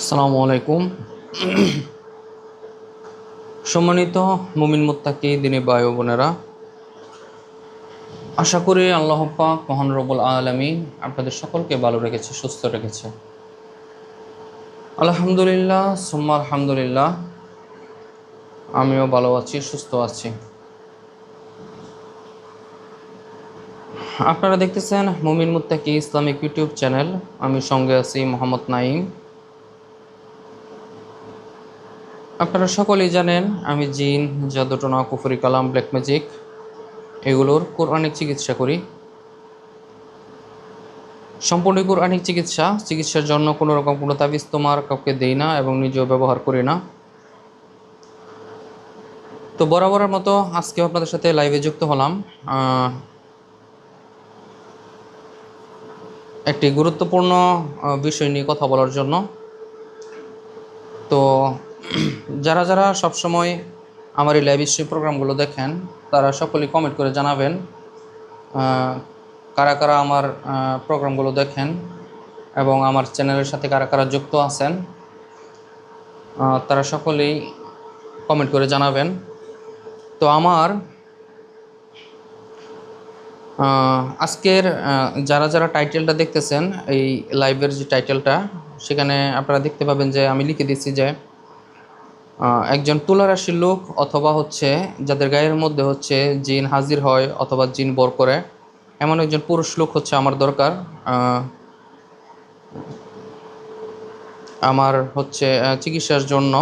আসসালামু আলাইকুম। সম্মানিত মুমিন মুত্তাকি, দিনী ও বোনেরা, আশা করি আল্লাহ পাক মহান রবুল আলমী আপনাদের সকলকে ভালো রেখেছে, সুস্থ রেখেছে। আলহামদুলিল্লাহ, সুম্মা আলহামদুলিল্লাহ, আমিও ভালো আছি, সুস্থ আছি। আপনারা দেখতেছেন মুমিন মুত্তাকি ইসলামিক ইউটিউব চ্যানেল। আমি সঙ্গে আছি মোহাম্মদ নাইম আপনারা সকলেই জানেন, আমি জিন জাদুটনা কুফরি কালাম ব্ল্যাক ম্যাজিক এগুলোর কোরআনিক চিকিৎসা করি। সম্পূর্ণ কোরআনিক চিকিৎসা, চিকিৎসার জন্য কোনো রকম কোনো তাবিজ তোমার কাউকে দেই না এবং নিজেও ব্যবহার করি না। তো বরাবরের মতো আজকেও আপনাদের সাথে লাইভে যুক্ত হলাম। একটি গুরুত্বপূর্ণ বিষয় নিয়ে কথা বলার জন্য। তো যারা যারা সবসময় আমার এই লাইভ স্ট্রিম প্রোগ্রামগুলো দেখেন, তারা সকলেই কমেন্ট করে জানাবেন কারা কারা আমার প্রোগ্রামগুলো দেখেন এবং আমার চ্যানেলের সাথে কারা কারা যুক্ত আছেন তারা সকলেই কমেন্ট করে জানাবেন। তো আমার আজকের যারা যারা টাইটেলটা দেখতেছেন, এই লাইভের যে টাইটেলটা সেখানে আপনারা দেখতে পাবেন যে আমি লিখে দিচ্ছি যে একজন তুলারাশির লোক অথবা হচ্ছে যাদের গায়ের মধ্যে হচ্ছে জিন হাজির হয় অথবা জিন বর করে, এমন একজন পুরুষ লোক হচ্ছে আমার দরকার। আমার হচ্ছে চিকিৎসার জন্য।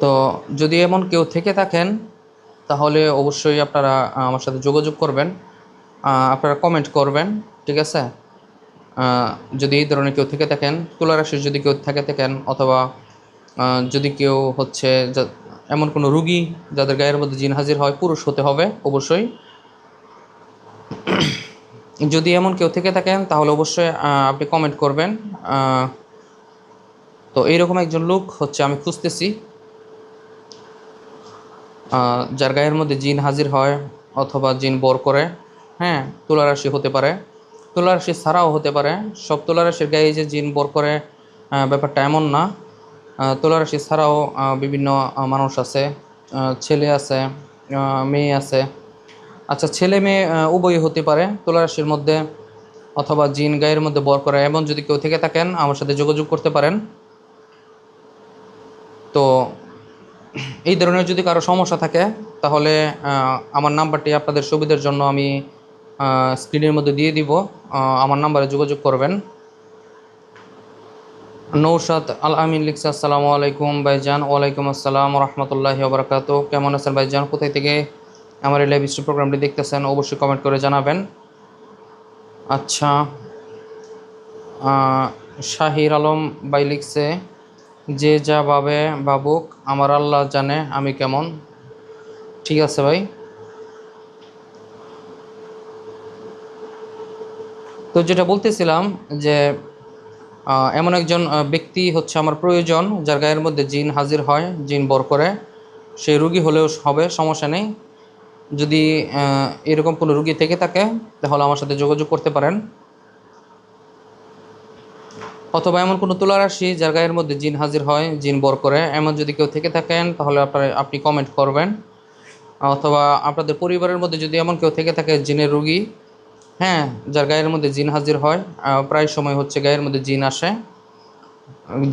তো যদি এমন কেউ থেকে থাকেন, তাহলে অবশ্যই আপনারা আমার সাথে যোগাযোগ করবেন। আপনারা কমেন্ট করবেন, ঠিক আছে? যদি এই ধরনের কেউ থেকে থাকেন, তুলারাশির যদি কেউ থেকে থাকেন অথবা যদি কেউ হচ্ছে এমন কোনো রুগী যাদের গায়ের মধ্যে জিন হাজির হয়, পুরুষ হতে হবে, অবশ্যই। যদি এমন কেউ থেকে থাকেন, তাহলে অবশ্যই আপনি কমেন্ট করবেন। তো এইরকম একজন লোক হচ্ছে আমি খুঁজতেছি। যার গায়ের মধ্যে জিন হাজির হয় অথবা জিন বর করে হ্যাঁ তুলারাশি হতে পারে। তুলারাশি ছাড়াও হতে পারে। সব তুলারাশির গায়ে যে জিন বর করে ব্যাপারটা এমন না। তুলারাশি ছাড়াও বিভিন্ন মানুষ আছে ছেলে আছে মেয়ে আছে। আচ্ছা ছেলে মেয়ে উভয়ই হতে পারে তুলারাশির মধ্যে অথবা জিন গায়ের মধ্যে বর করে, এমন যদি কেউ থেকে থাকেন, আমার সাথে যোগাযোগ করতে পারেন। তো এই ধরনের যদি কারও সমস্যা থাকে, তাহলে আমার নাম্বারটি আপনাদের সুবিধার জন্য আমি স্ক্রিনের মধ্যে দিয়ে দিব। আমার নাম্বারে যোগাযোগ করবেন। নৌসাদ আল আমিন লিখছে, আসসালামু আলাইকুম ভাইজান, ওয়ালাইকুম আসসালাম রহমতুল্লাহ বারকাত কেমন আছেন ভাইজান? কোথায় থেকে আমার এই লাইভ প্রোগ্রামটি দেখতেছেন অবশ্যই কমেন্ট করে জানাবেন। আচ্ছা শাহির আলম ভাই লিখছে, যে যা ভাবে ভাবুক, আমার আল্লাহ জানে আমি কেমন। ঠিক আছে ভাই। তো যেটা বলতেছিলাম যে এমন একজন ব্যক্তি হচ্ছে আমার প্রয়োজন, যার গায়ের মধ্যে জিন হাজির হয়, জিন বর করে। সেই রুগী হলেও হবে, সমস্যা নেই। যদি এরকম কোনো রুগী থেকে থাকে, তাহলে আমার সাথে যোগাযোগ করতে পারেন। অথবা এমন কোনো তুলারাশি যার গায়ের মধ্যে জিন হাজির হয়, জিন বর করে, এমন যদি কেউ থেকে থাকেন, তাহলে আপনার, আপনি কমেন্ট করবেন। অথবা আপনাদের পরিবারের মধ্যে যদি এমন কেউ থেকে থাকে, জিনের রুগী হ্যাঁ যার গায়ের মধ্যে জিন হাজির হয় প্রায় সময় হচ্ছে গায়ের মধ্যে জিন আসে।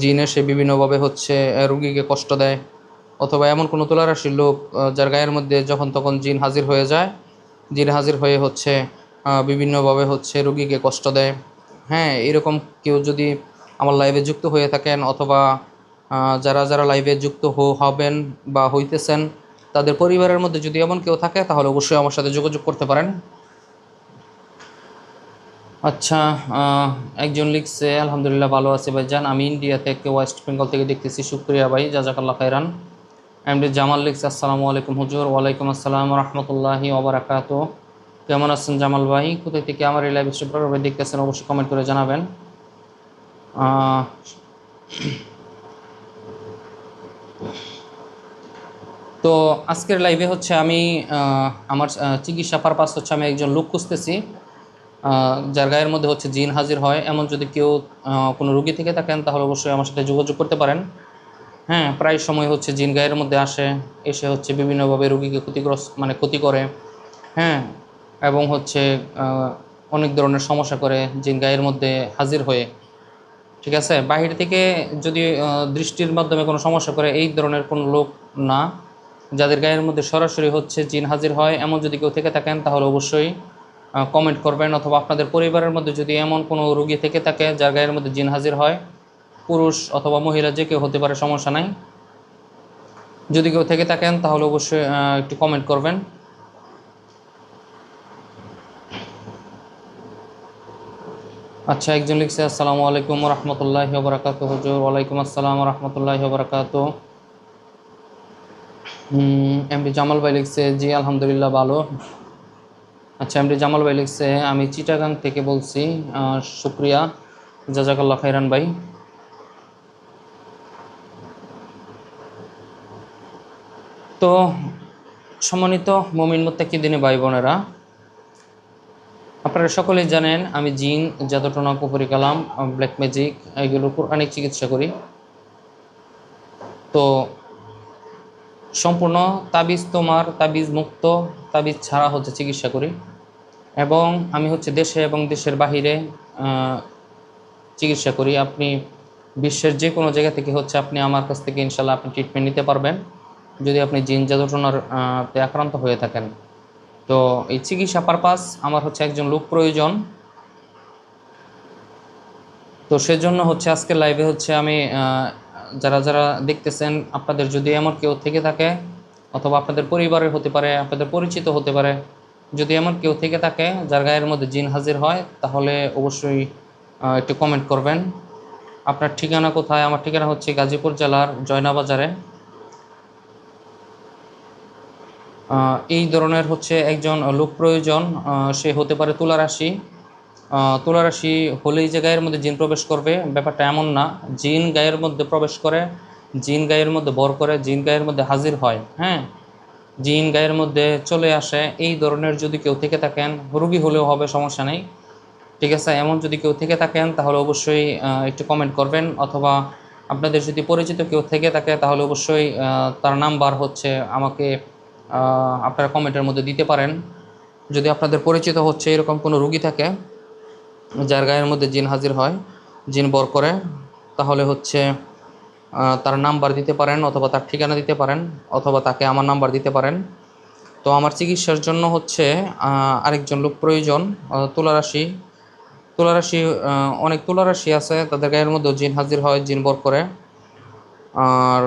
জিন এসে বিভিন্নভাবে হচ্ছে রুগীকে কষ্ট দেয়। অথবা এমন কোনো তুলারাশির লোক যার গায়ের মধ্যে যখন তখন জিন হাজির হয়ে যায়, জিন হাজির হয়ে হচ্ছে বিভিন্নভাবে হচ্ছে রুগীকে কষ্ট দেয়। হ্যাঁ এরকম কেউ যদি আমার লাইভে যুক্ত হয়ে থাকেন অথবা যারা যারা লাইভে যুক্ত হবেন বা হইতেছেন, তাদের পরিবারের মধ্যে যদি এমন কেউ থাকে, তাহলে অবশ্যই আমার সাথে যোগাযোগ করতে পারেন। আচ্ছা একজন লিখছে, আলহামদুলিল্লাহ ভালো আছে ভাইজান। আমি ইন্ডিয়া থেকে ওয়েস্ট বেঙ্গল থেকে দেখতেছি। শুক্রিয়া ভাই, জাজাকাল্লাহ খাইরান এমডি জামাল লিখছে, আসসালামু আলাইকুম হুজুর। ওয়ালাইকুম আসসালাম রহমতুল্লাহি ওবরাকাত কেমন আছেন জামাল ভাই? কোথায় থেকে আমার এই লাইভ প্রোগ্রামে দেখতেছেন অবশ্যই কমেন্ট করে জানাবেন। তো আজকের লাইভে হচ্ছে আমি আমার চিকিৎসা পারপাস হচ্ছে আমি একজন লোক খুঁজতেছি। যার গায়ের মধ্যে হচ্ছে জিন হাজির হয়, এমন যদি কেউ কোনো রুগী থেকে থাকেন, তাহলে অবশ্যই আমার সাথে যোগাযোগ করতে পারেন। হ্যাঁ প্রায় সময় হচ্ছে জিন গায়ের মধ্যে আসে, এসে হচ্ছে বিভিন্নভাবে রুগীকে ক্ষতিগ্রস্ত মানে ক্ষতি করে। হ্যাঁ এবং হচ্ছে অনেক ধরনের সমস্যা করে জিন গায়ের মধ্যে হাজির হয়ে। ঠিক আছে? বাহির থেকে যদি দৃষ্টির মাধ্যমে কোনো সমস্যা করে, এই ধরনের কোনো লোক না। যাদের গায়ের মধ্যে সরাসরি হচ্ছে জিন হাজির হয়, এমন যদি কেউ থেকে থাকেন, তাহলে অবশ্যই কমেন্ট করবেন অথবা আপনাদের পরিবারের মধ্যে যদি এমন কোনো রুগী থেকে থাকে যার গায়ের মধ্যে জিন হাজির হয়, পুরুষ অথবা মহিলা যে কেউ হতে পারে, সমস্যা নাই। যদি কেউ থেকে থাকেন, তাহলে অবশ্যই একটু কমেন্ট করবেন। আচ্ছা একজন লিখছে, আসসালামু আলাইকুম রহমতুল্লাহ বরাকাত হুজুর ওয়ালাইকুম আসসালাম রহমতুল্লাহ বরাকাত এমডি জামাল ভাই লিখছে, জি, আলহামদুলিল্লাহ, ভালো। আচ্ছা এমডি জামাল ভাই লিখছে, আমি চিটাগাং থেকে বলছি শুক্রিয়া, জাজাকাল্লাহ খাইরান ভাই। তো, সম্মানিত মমিন মোত্তাকি দিনে ভাই বোনেরা, আপনারা সকলেই জানেন, আমি জিন, জাদুটনা কুপুরি কালাম, ব্ল্যাক ম্যাজিক এগুলোর অনেক চিকিৎসা করি। তো সম্পূর্ণ তাবিজ তোমার, তাবিজ মুক্ত, তাবিজ ছাড়া হচ্ছে চিকিৎসা করি। এবং আমি হচ্ছে দেশে এবং দেশের বাহিরে চিকিৎসা করি। আপনি বিশ্বের যে কোনো জায়গা থেকে হচ্ছে আপনি আমার কাছ থেকে ইনশাল্লাহ আপনি ট্রিটমেন্ট নিতে পারবেন। যদি আপনি জিন জাদুটনার আক্রান্ত হয়ে থাকেন। তো এই চিকিৎসা পারপাস আমার হচ্ছে একজন লোক প্রয়োজন। তো সেজন্য হচ্ছে আজকে লাইভে হচ্ছে আমি যারা যারা দেখতেছেন, আপনাদের যদি এমন কেউ থেকে থাকে, অথবা আপনাদের পরিবারের হতে পারে, আপনাদের পরিচিত হতে পারে, যদি এমন কেউ থেকে থাকে যার গায়ের মধ্যে জিন হাজির হয়, তাহলে অবশ্যই একটু কমেন্ট করবেন। আপনার ঠিকানা কোথায়? আমার ঠিকানা হচ্ছে গাজীপুর জেলার জয়নাবাজারে। এই ধরনের হচ্ছে একজন লোক প্রয়োজন সে হতে পারে তুলা রাশি। আহ, তুলা রাশি হলেই যে গায়ের মধ্যে জিন প্রবেশ করবে ব্যাপারটা এমন না। জিন গায়ের মধ্যে প্রবেশ করে জিন গায়ের মধ্যে বর করে জিন গায়ের মধ্যে হাজির হয় হ্যাঁ? জিন গায়ের মধ্যে চলে আসে এই ধরনের যদি কেউ থেকে থাকেন রুগী হলেও হবে সমস্যা নেই। ঠিক আছে? এমন যদি কেউ থেকে থাকেন তাহলে অবশ্যই একটু কমেন্ট করবেন অথবা আপনাদের যদি পরিচিত কেউ থেকে থাকে তাহলে অবশ্যই তার নাম্বার হচ্ছে আমাকে আপনারা কমেন্টের মধ্যে দিতে পারেন। যদি আপনাদের পরিচিত হচ্ছে এরকম কোনো রুগী থাকে যার গায়ের মধ্যে জিন হাজির হয়, জিন বর করে, তাহলে হচ্ছে তার নাম্বার দিতে পারেন অথবা তার ঠিকানা দিতে পারেন অথবা তাকে আমার নাম্বার দিতে পারেন। তো আমার চিকিৎসার জন্য হচ্ছে আরেকজন লোক প্রয়োজন তুলারাশি। তুলারাশি অনেক তুলারাশি আছে, তাদের গায়ের মধ্যেও জিন হাজির হয়, জিন বর করে। আর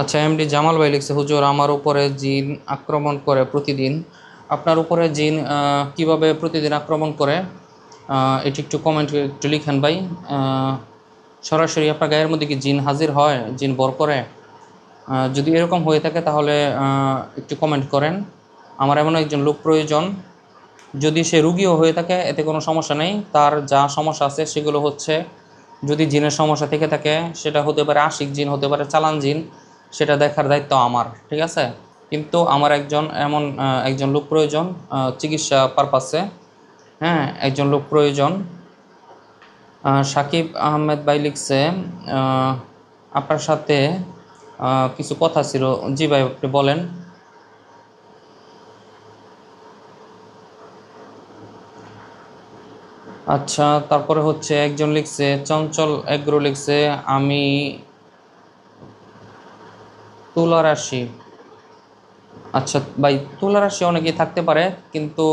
আচ্ছা এমডি জামাল ভাই লিখছে, হুজুর, আমার উপরে জিন আক্রমণ করে প্রতিদিন। আপনার উপরে জিন কীভাবে প্রতিদিন আক্রমণ করে? এটি একটু কমেন্ট একটু লিখেন ভাই। সরাসরি আপনার গায়ের মধ্যে কি জিন হাজির হয়? জিন বর করে? যদি এরকম হয়ে থাকে তাহলে একটু কমেন্ট করেন। আমার এমন একজন লোক প্রয়োজন। যদি সে রুগীও হয়ে থাকে, এতে কোনো সমস্যা নেই। তার যা সমস্যা আছে সেগুলো হচ্ছে, যদি জিনের সমস্যা থেকে থাকে, সেটা হতে পারে আশিক জিন, হতে পারে চালান জিন। সেটা দেখার দায়িত্ব আমার, ঠিক আছে? কিন্তু আমার একজন এমন একজন লোক প্রয়োজন চিকিৎসা পারপাসে হ্যাঁ একজন লোক প্রয়োজন। সাকিব আহমেদ ভাই লিখছে আপনার সাথে কিছু কথা ছিল। জি ভাই, আপনি বলেন। আচ্ছা তারপরে হচ্ছে একজন লিখছে, চঞ্চল এগ্রো লিখছে, আমি তুলা রাশি আচ্ছা ভাই তুলা রাশি অনেকেই থাকতে পারে, কিন্তু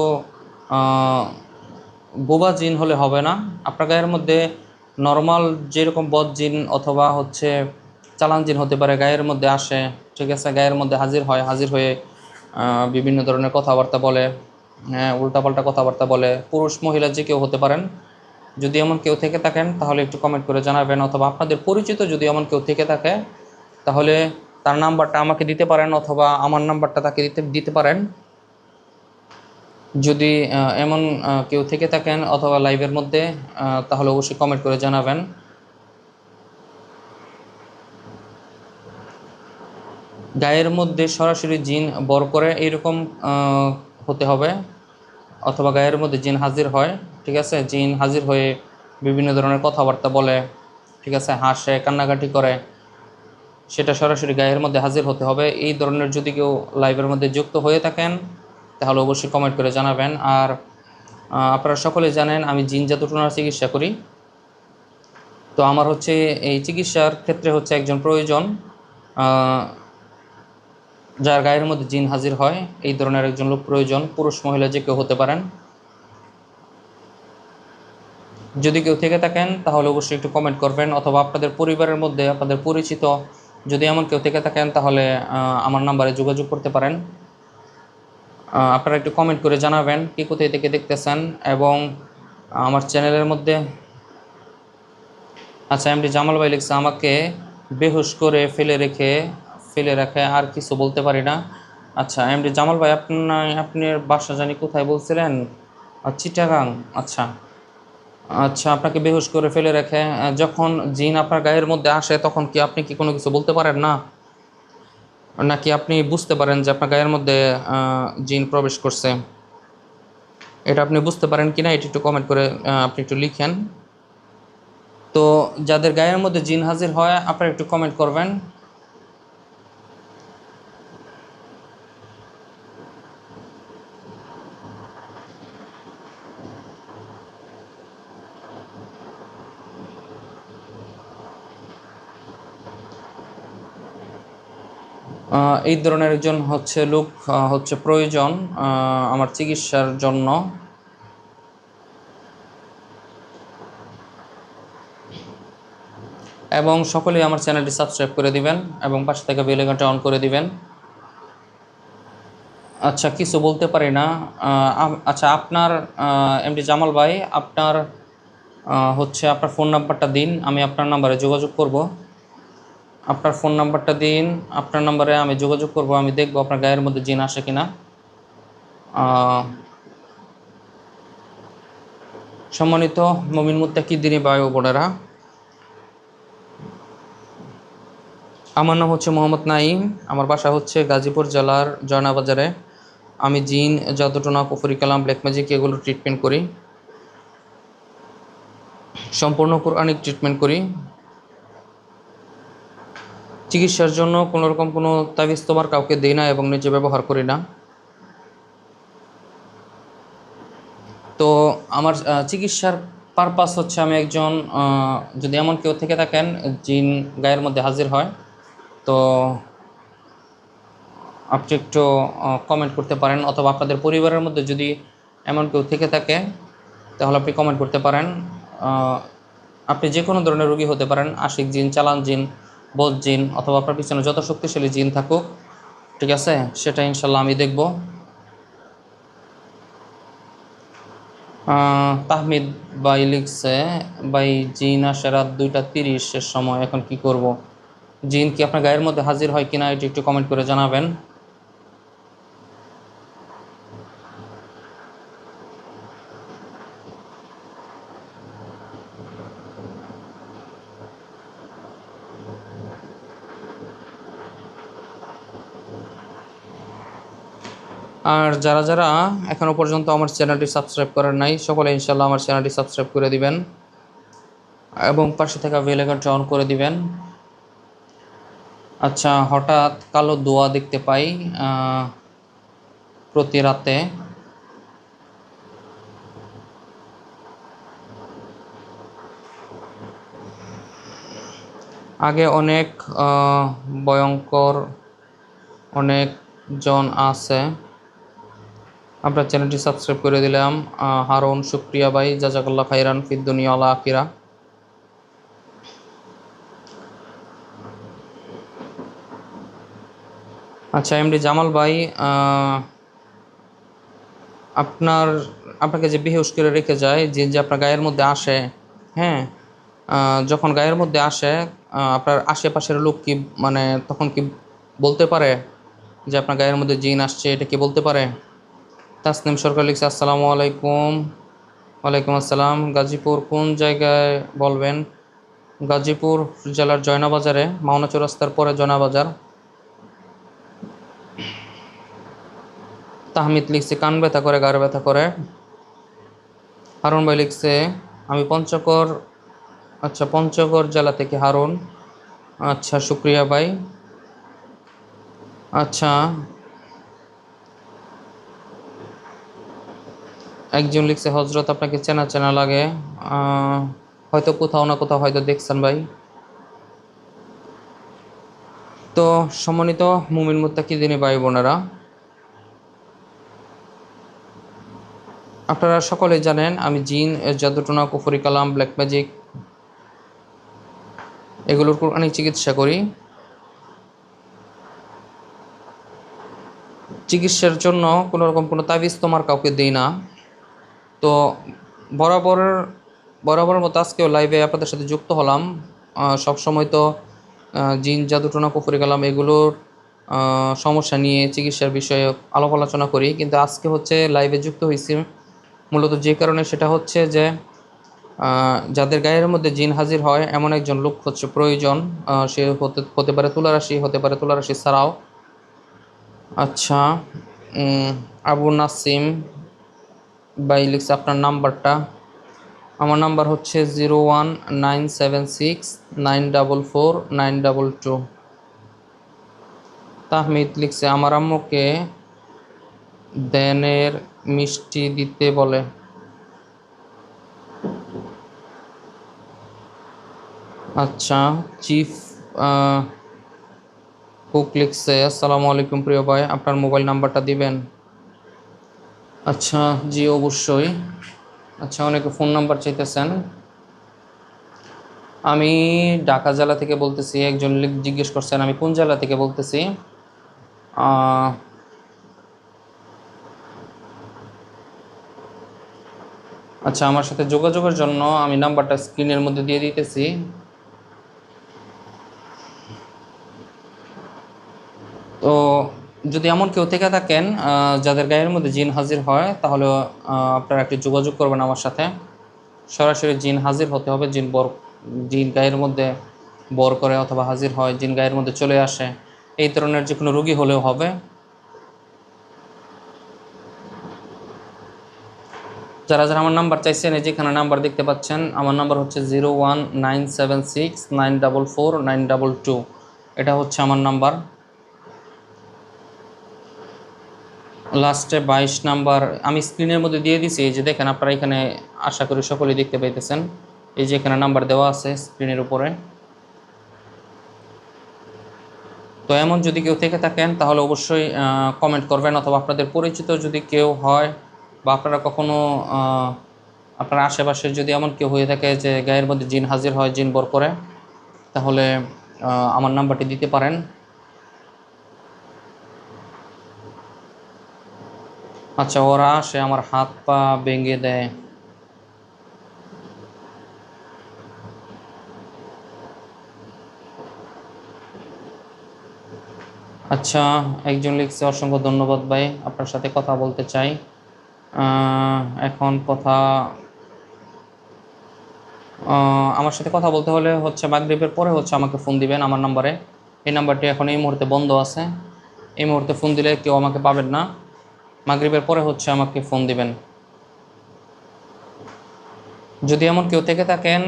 বোবা জিন হলে হবে না। আপনার গায়ের মধ্যে নর্মাল যেরকম বদ জিন অথবা হচ্ছে চালান জিন হতে পারে, গায়ের মধ্যে আসে, ঠিক আছে, গায়ের মধ্যে হাজির হয়, হাজির হয়ে বিভিন্ন ধরনের কথাবার্তা বলে হ্যাঁ উল্টাপাল্টা কথাবার্তা বলে, পুরুষ, মহিলা যে কেউ হতে পারেন, যদি এমন কেউ থেকে থাকেন, তাহলে একটু কমেন্ট করে জানাবেন, অথবা আপনাদের পরিচিত যদি এমন কেউ থেকে থাকে, তাহলে তার নাম্বারটা আমাকে দিতে পারেন অথবা আমার নাম্বারটা তাকে দিতে দিতে পারেন। যদি এমন কেউ থেকে থাকেন অথবা লাইভের মধ্যে তাহলে অবশ্যই কমেন্ট করে জানাবেন। গায়ের মধ্যে সরাসরি জিন বর করে এইরকম আহ, হতে হবে। অথবা গায়ের মধ্যে জিন হাজির হয় ঠিক আছে? জিন হাজির হয়ে বিভিন্ন ধরনের কথাবার্তা বলে ঠিক আছে? হাসে কান্নাকাটি করে। সেটা সরাসরি গায়ের মধ্যে হাজির হতে হবে। এই ধরনের যদি কেউ লাইভের মধ্যে যুক্ত হয়ে থাকেন, তাহলে অবশ্যই কমেন্ট করে জানাবেন। আর আপনারা সকলে জানেন, আমি জিন জাদুটনার চিকিৎসা করি। তো আমার হচ্ছে এই চিকিৎসার ক্ষেত্রে হচ্ছে একজন প্রয়োজন যার গায়ের মধ্যে জিন হাজির হয়। এই ধরনের একজন লোক প্রয়োজন, পুরুষ, মহিলা যে কেউ হতে পারেন। যদি কেউ থেকে থাকেন, তাহলে অবশ্যই একটু কমেন্ট করবেন, অথবা আপনাদের পরিবারের মধ্যে, আপনাদের পরিচিত যদি এমন কেউ থেকে থাকেন, তাহলে আমার নাম্বারে যোগাযোগ করতে পারেন। আপনারা একটু কমেন্ট করে জানাবেন কি কোথায় থেকে দেখতেছেন এবং আমার চ্যানেলের মধ্যে আচ্ছা এমডি জামাল ভাই লিখছে, আমাকে বেহুশ করে ফেলে রেখে ফেলে রেখে আর কিছু বলতে পারি না। আচ্ছা এমডি জামাল ভাই আপনার আপনার বাসা জানি কোথায় বলছিলেন? চিটাগাং। আচ্ছা। আচ্ছা আপনাকে বেহুশ করে ফেলে রেখে যখন জিন আপনার গায়ের মধ্যে আসে, তখন কি আপনি কি কোনো কিছু বলতে পারেন না? নাকি আপনি বুঝতে পারেন যে আপনার গায়ের মধ্যে জিন প্রবেশ করছে? এটা আপনি বুঝতে পারেন কি না এটি একটু কমেন্ট করে আপনি একটু লিখেন। তো যাদের গায়ের মধ্যে জিন হাজির হয়, আপনারা একটু কমেন্ট করবেন। এই ধরনের একজন হচ্ছে লোক হচ্ছে প্রয়োজন আমার চিকিৎসার জন্য। এবং সকলেই আমার চ্যানেলটি সাবস্ক্রাইব করে দিবেন এবং পাশে থেকে বেল আইকনটা অন করে দিবেন। আচ্ছা কিছু বলতে পারি না। আচ্ছা আপনার এমডি জামাল ভাই, আপনার হচ্ছে আপনার ফোন নাম্বারটা দিন, আমি আপনার নাম্বারে যোগাযোগ করব। আপনার ফোন নাম্বারটা দিন। আপনার নাম্বারে আমি যোগাযোগ করব, আমি দেখব আপনার গায়ের মধ্যে জিন আসে কিনা। সম্মানিত মমিন মুত্তাকি দিনী বায়ু বোনেরা, আমার নাম হচ্ছে মোহাম্মদ নাইম আমার বাসা হচ্ছে গাজীপুর জেলার জয়নাবাজারে। আমি জিন জাদুটনা কুফরি কালাম ব্ল্যাক ম্যাজিক এগুলো ট্রিটমেন্ট করি। সম্পূর্ণ কোরআনিক ট্রিটমেন্ট করি। চিকিৎসার জন্য কোনো রকম কোনো তাবিজ তোমার কাউকে দিই না এবং নিজে ব্যবহার করি না। তো আমার চিকিৎসার পারপাস হচ্ছে আমি একজন যদি এমন কেউ থেকে থাকেন জিন গায়ের মধ্যে হাজির হয়, তো আপনি একটু কমেন্ট করতে পারেন। অথবা আপনাদের পরিবারের মধ্যে যদি এমন কেউ থেকে থাকে, তাহলে আপনি কমেন্ট করতে পারেন। আপনি যে কোনো ধরনের রোগী হতে পারেন, আশিক জিন, চালান জিন বোধ জিন অথবা আপনার পিছনে যত শক্তিশালী জিন থাকুক, ঠিক আছে? সেটা ইনশাল্লাহ আমি দেখব। তাহমিদ বাই লিখছে, বাই জিন আসে রাত দুইটা তিরিশের সময়, এখন কি করব? জিন কি আপনার গায়ের মধ্যে হাজির হয় কিনা, এটি একটু কমেন্ট করে জানাবেন। আর যারা যারা এখনও পর্যন্ত আমার চ্যানেলটি সাবস্ক্রাইব করেন নাই, সকলে ইনশাল্লাহ আমার চ্যানেলটি সাবস্ক্রাইব করে দিবেন এবং পাশে থাকা বেল আইকনটা অন করে দিবেন। আচ্ছা হঠাৎ কালো দোয়া দেখতে পাই প্রতি রাতে। আগে অনেক ভয়ঙ্কর অনেকজন আছে। আপনার চ্যানেলটি সাবস্ক্রাইব করে দিলাম। হারুন, সুপ্রিয়া ভাই, জাজাকাল্লাহ খাইরান ফিদ্দুনিয়া আলা আকিরা আচ্ছা এমডি জামাল ভাই আপনার, আপনাকে যে বেহুশ করে রেখে যায়, যে যে আপনার গায়ের মধ্যে আসে হ্যাঁ যখন গায়ের মধ্যে আসে আপনার আশেপাশের লোক কি মানে তখন কি বলতে পারে যে আপনার গায়ের মধ্যে জিন আসছে, এটা কি বলতে পারে? তাসনিম সরকার লিখছে, আসসালামু আলাইকুম। ওয়ালাইকুম আসসালাম। গাজীপুর কোন জায়গায় বলবেন? গাজীপুর জেলার জয়নাবাজারে, মাওনা রাস্তার পরে জয়নাবাজার। তাহমিদ লিখছে, কান ব্যথা করে গাড় ব্যথা করে। হারুন ভাই লিখছে, আমি পঞ্চকর আচ্ছা পঞ্চগড় জেলা থেকে হারুন। আচ্ছা শুক্রিয়া ভাই। আচ্ছা একজন লিখছে হজরত আপনাকে চেনা চেনা লাগে। হয়তো কোথাও না কোথাও হয়তো দেখছেন ভাই। তো সম্মানিত মুমিন মুত্তাকি দিনে ভাই বোনেরা, আপনারা সকলে জানেন, আমি জিন জাদুটনা কুফরি, কালাম ব্ল্যাক ম্যাজিক এগুলোর কোরআনিক চিকিৎসা করি। চিকিৎসার জন্য কোনো রকম কোনো তাবিজ তোমার কাউকে দিই না। তো বরাবর বরাবর মতো আজকেও লাইভে আপনাদের সাথে যুক্ত হলাম। সব সময় তো জিন জাদুটনা কুফরি, কালাম এগুলোর সমস্যা নিয়ে চিকিৎসার বিষয়ে আলাপ আলোচনা করি। কিন্তু আজকে হচ্ছে লাইভে যুক্ত হয়েছি। মূলত যে কারণে সেটা হচ্ছে যে যাদের গায়ের মধ্যে জিন হাজির হয়, এমন একজন লোক হচ্ছে প্রয়োজন। সে হতে হতে পারে তুলারাশি, হতে পারে তুলারাশি ছাড়াও। আচ্ছা আবু নাসিম বাই লিখছে আপনার নাম্বারটা। আমার নাম্বার হচ্ছে zero one nine seven six nine double four nine double two. Tahmid লিখছে, আমার আম্মুকে দেনের মিষ্টি দিতে বলে। আচ্ছা চিফ কুক লিখছে, আসসালামু আলাইকুম প্রিয় ভাই, আপনার মোবাইল নাম্বারটা দিবেন? আচ্ছা জি, অবশ্যই। আচ্ছা অনেকে ফোন নাম্বার চাইতেছেন। আমি ঢাকা জেলা থেকে বলতেছি, একজন জিজ্ঞেস করছেন, আমি কোন জেলা থেকে বলতেছি? আচ্ছা আমার সাথে যোগাযোগের জন্য আমি নাম্বারটা স্ক্রিনের মধ্যে দিয়ে দিতেছি। তো যদি এমন কেউ থেকে থাকেন যাদের গায়ের মধ্যে জিন হাজির হয়, তাহলে আপনারা একটু যোগাযোগ করবেন আমার সাথে। সরাসরি জিন হাজির হতে হবে, জিন বর, জিন গায়ের মধ্যে বর করে অথবা হাজির হয়, জিন গায়ের মধ্যে চলে আসে। এই ধরনের যে কোনো রোগী হলেও হবে। যারা যারা আমার নাম্বার চাইছেন, এই যেখানে নাম্বার দেখতে পাচ্ছেন, আমার নাম্বার হচ্ছে zero one nine seven six nine double four nine double two. এটা হচ্ছে আমার নাম্বার। লাস্টে বাইশ নাম্বার আমি স্ক্রিনের মধ্যে দিয়ে দিছি এই যে দেখেন আপনারা এখানে আশা করি সকলেই দেখতে পাইতেছেন। এই যে এখানে নাম্বার দেওয়া আছে স্ক্রিনের উপরে। তো এমন যদি কেউ থেকে থাকেন তাহলে অবশ্যই কমেন্ট করবেন অথবা আপনাদের পরিচিত যদি কেউ হয় বা আপনারা কখনো আহ, আপনার আশেপাশে যদি এমন কেউ হয়ে থাকে যে গায়ের মধ্যে জিন হাজির হয় জিন বর করে তাহলে আমার নাম্বারটি দিতে পারেন। আচ্ছা ওরা আসে, আমার হাত পা ভেঙে দেয়। আচ্ছা একজন লিখছে, অসংখ্য ধন্যবাদ ভাই, আপনার সাথে কথা বলতে চাই। এখন কথা আমার সাথে কথা বলতে হলে হচ্ছে মাগরিবের পরে হচ্ছে আমাকে ফোন দিবেন আমার নাম্বারে। এই নাম্বারটি এখন এই মুহূর্তে বন্ধ আছে। এই মুহূর্তে ফোন দিলে কেউ আমাকে পাবেন না। মাগরিবের পরে হচ্ছে আমাকে ফোন দিবেন। যদি এমন কেউ থেকে থাকেন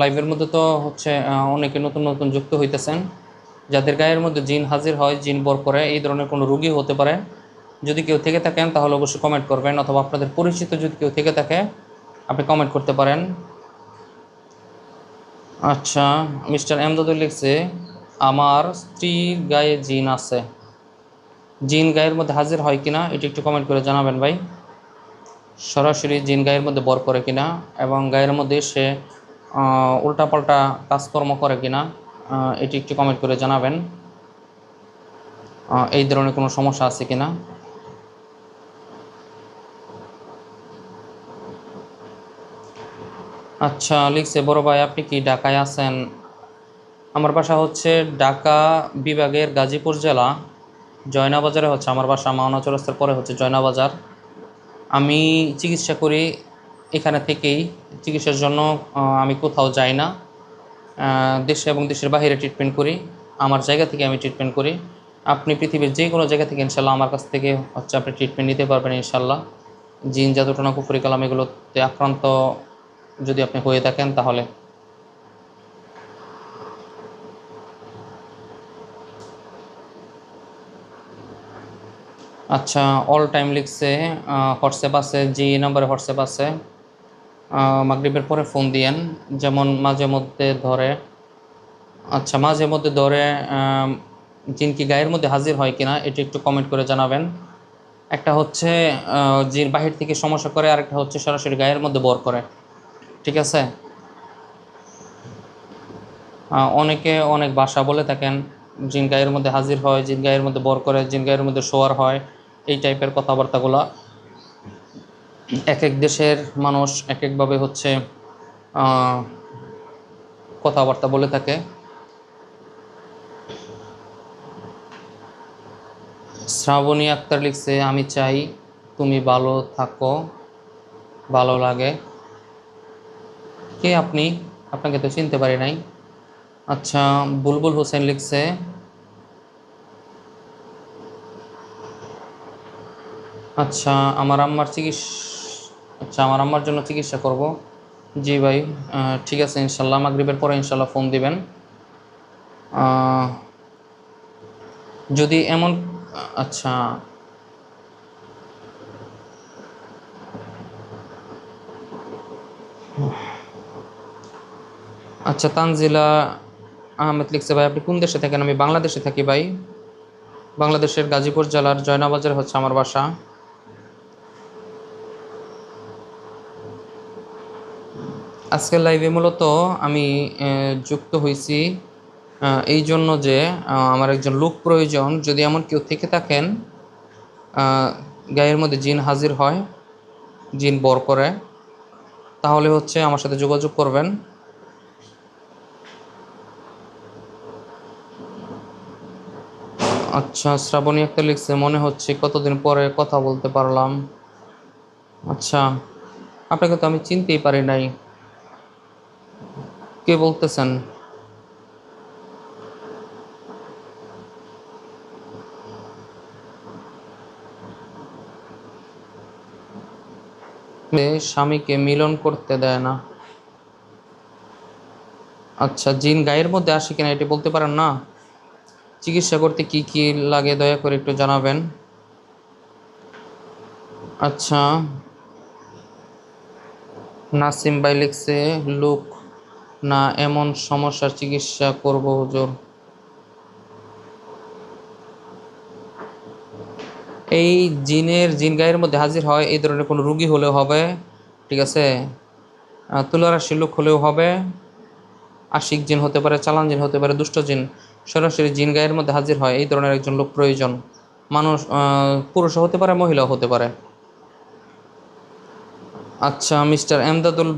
লাইভের মধ্যে তো হচ্ছে অনেকে নতুন নতুন যুক্ত হইতেছেন। যাদের গায়ের মধ্যে জিন হাজির হয়, জিন বর করে, এই ধরনের কোনো রোগী হতে পারে। যদি কেউ থেকে থাকেন, তাহলে অবশ্যই কমেন্ট করবেন, অথবা আপনাদের পরিচিত যদি কেউ থেকে থাকে, আপনি কমেন্ট করতে পারেন। আচ্ছা মিস্টার এমদাদুল লিখছে, আমার স্ত্রীর গায়ে জিন আছে। জিন গায়ের মধ্যে হাজির হয় কিনা, এটি একটু কমেন্ট করে জানাবেন ভাই। সরাসরি জিন গায়ের মধ্যে বর করে কিনা এবং গায়ের মধ্যে সে উল্টাপাল্টা কাজকর্ম করে কিনা এটি একটু কমেন্ট করে জানাবেন। এই ধরনের কোনো সমস্যা আছে কিনা? আচ্ছা লিখছে, বড় ভাই, আপনি কি ঢাকায় আছেন? আমার বাসা হচ্ছে ঢাকা বিভাগের গাজীপুর জেলা। জয়নাবাজারে হচ্ছে, আমার বাসা মাওনা চৌরাস্তার পরে হচ্ছে জয়নাবাজার। আমি চিকিৎসা করি এখানে থেকেই, চিকিৎসার জন্য আমি কোথাও যাই না। দেশে এবং দেশের বাইরে ট্রিটমেন্ট করি, আমার জায়গা থেকে আমি ট্রিটমেন্ট করি। আপনি পৃথিবীর যে কোনো জায়গা থেকে ইনশাল্লাহ আমার কাছ থেকে হচ্ছে আপনি ট্রিটমেন্ট নিতে পারবেন ইনশাল্লাহ। জিন জাদুটনা, কুফুরি কালাম এগুলোতে আক্রান্ত যদি আপনি হয়ে থাকেন তাহলে। আচ্ছা অল টাইম লিখছে হোয়াটসঅ্যাপ আছে জি নাম্বারে হোয়াটসঅ্যাপ আছে। মাগরিবের পরে ফোন দিয়েন, যেমন মাঝে মধ্যে ধরে। আচ্ছা মাঝে মধ্যে ধরে জিন কি গায়ের মধ্যে হাজির হয় কিনা, এটি একটু কমেন্ট করে জানাবেন। একটা হচ্ছে জিন বাহির থেকে সমস্যা করে আর একটা হচ্ছে সরাসরি গায়ের মধ্যে বর করে। ঠিক আছে? অনেকে অনেক ভাষা বলে থাকেন, জিন গায়ের মধ্যে হাজির হয়, জিন গায়ের মধ্যে বর করে, জিন গায়ের মধ্যে শোয়ার হয়। এই টাইপের কথাবার্তাগুলো। এক এক দেশের মানুষ এক একভাবে হচ্ছে কথাবার্তা বলে থাকে। শ্রাবণী আক্তার লিখছে, আমি চাই তুমি ভালো থাকো, ভালো লাগে। কে আপনি? আপনাকে তো চিনতে পারি নাই। আচ্ছা বুলবুল হোসেন লিখছে আচ্ছা আমার আম্মার চিকিৎসা আচ্ছা আমার আম্মার জন্য চিকিৎসা করব। জি ভাই ঠিক আছে, ইনশাল্লাহ, মাগরিবের পরে ইনশাল্লাহ ফোন দিবেন। যদি এমন আচ্ছা। আচ্ছা তানজিলা আহমেদ লিখছে, ভাই, আপনি কোন দেশে থাকেন? আমি বাংলাদেশে থাকি, ভাই। বাংলাদেশের গাজীপুর জেলার জয়নাবাজার হচ্ছে আমার বাসা। আজকের লাইভে মূলত আমি যুক্ত হয়েছি এই জন্য যে আমার একজন লোক প্রয়োজন। যদি এমন কেউ থেকে থাকেন গায়ের মধ্যে জিন হাজির হয়, জিন বর করে, তাহলে হচ্ছে আমার সাথে যোগাযোগ করবেন। আচ্ছা শ্রাবণী একটা লিখছে, মনে হচ্ছে কতদিন পরে কথা বলতে পারলাম। আচ্ছা আপনাকে তো আমি চিনতেই পারি নাই। কে বলতেছেন? স্বামীকে মিলন করতে দেয় না। আচ্ছা জিন গায়ের মধ্যে আসে কিনা এটি বলতে পারেন না? চিকিৎসা করতে কি কি লাগে দয়া করে একটু জানাবেন। আচ্ছা নাসিম ভাই লিখছে, লোক না এমন সমস্যার চিকিৎসা করব, হুজুর। এই জিনের, জিন গায়ের মধ্যে হাজির হয়, এই ধরনের কোনো রুগী হলেও হবে, ঠিক আছে? তুলারাশি লোক হলেও হবে। আশিক জিন হতে পারে, চালান জিন হতে পারে, দুষ্ট জিন। সরাসরি জিন গায়ের মধ্যে হাজির হয়, এই ধরনের একজন লোক প্রয়োজন। মানুষ পুরুষও হতে পারে, মহিলাও হতে পারে। আচ্ছা মিস্টার এমদাদুল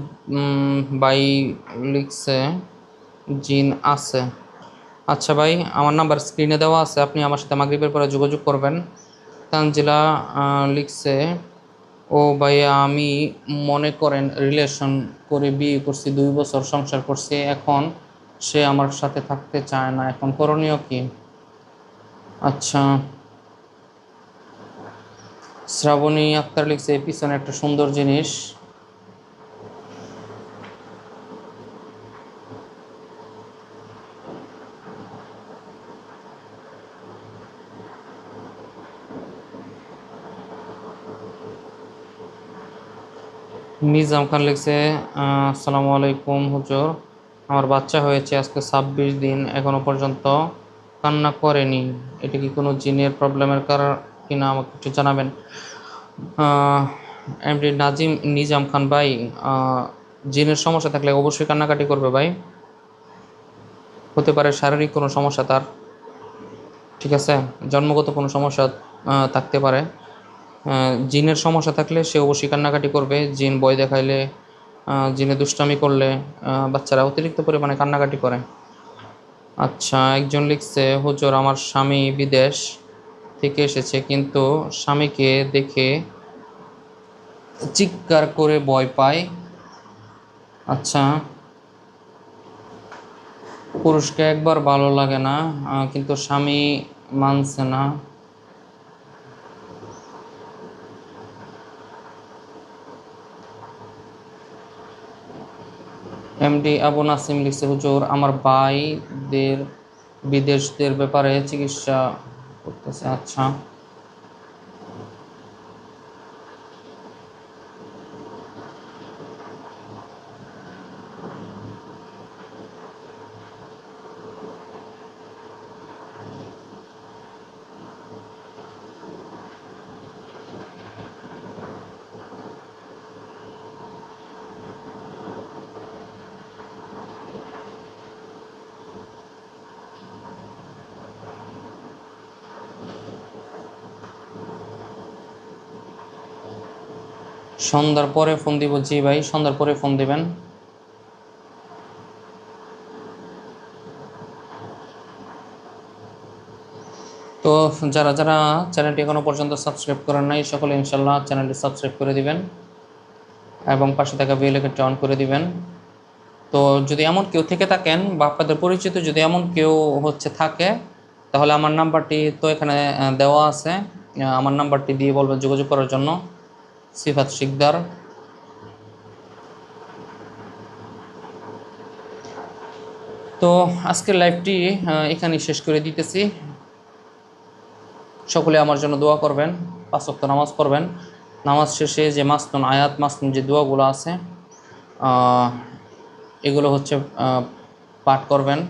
ভাই লিখছে, জিন আছে। আচ্ছা ভাই, আমার নাম্বার স্ক্রিনে দেওয়া আছে, আপনি আমার সাথে মাগরিবের পরে যোগাযোগ করবেন। তানজিলা লিখছে, ও ভাইয়া আমি মনে করেন রিলেশন করে বিয়ে করছি, দুই বছর সংসার করছি, এখন সে আমার সাথে থাকতে চায় না, এখন করণীয় কি? আচ্ছা। শ্রাবণী আক্তার লিখছে পিছনে একটা সুন্দর জিনিস। নিজাম খান লিখছে আসসালামু আলাইকুম হুজুর। আমার বাচ্চা হয়েছে আজকে ছাব্বিশ দিন, এখনও পর্যন্ত কান্না করেনি। এটা কি কোনো জিনের প্রবলেমের কারণ কিনা আমাকে একটু জানাবেন? এমডি নাজিম নিজাম খান ভাই জিনের সমস্যা থাকলে অবশ্যই কান্নাকাটি করবে ভাই। হতে পারে শারীরিক কোনো সমস্যা তার। ঠিক আছে? জন্মগত কোনো সমস্যা থাকতে পারে। জিনের সমস্যা থাকলে সে অবশ্যই কান্নাকাটি করবে। জিন বই দেখাইলে জিনে দুষ্টামি করলে বাচ্চারা অতিরিক্ত পরিমাণে কান্নাকাটি করে। আচ্ছা একজন লিখছে, হুজুর, আমার স্বামী বিদেশ। থেকে এসেছে, কিন্তু স্বামীকে দেখে চিৎকার করে ভয় পায়। আচ্ছা পুরুষকে একবার ভালো লাগে না কিন্তু স্বামী মানছে না। এমডি আবু নাসিম লিখছে, হুজুর, আমার ভাইদের, বিদেশদের ব্যাপারে চিকিৎসা করতেছে। আচ্ছা। সন্ধ্যার পরে ফোন দিব জি ভাই, সন্ধ্যার পরে ফোন দিবেন? তো যারা যারা চ্যানেলটি এখনও পর্যন্ত সাবস্ক্রাইব করেন নাই, সকলে ইনশাল্লাহ চ্যানেলটি সাবস্ক্রাইব করে দিবেন এবং পাশে থাকা বেল আইকনটি অন করে দিবেন। তো যদি এমন কেউ থেকে থাকেন বা আপনাদের পরিচিত যদি এমন কেউ হচ্ছে থাকে, তাহলে আমার নাম্বারটি তো এখানে দেওয়া আছে। আমার নাম্বারটি দিয়ে বলবেন যোগাযোগ করার জন্য। সিফাত শিকদার। তো আজকের লাইভটি এখানেই শেষ করে দিতেছি। সকলে আমার জন্য দোয়া করবেন, পাঁচ ওয়াক্ত নামাজ পড়বেন। নামাজ শেষে যে মাস্তুন আয়াত মাস্তুন যে দোয়াগুলো আছে এগুলো হচ্ছে পাঠ করবেন।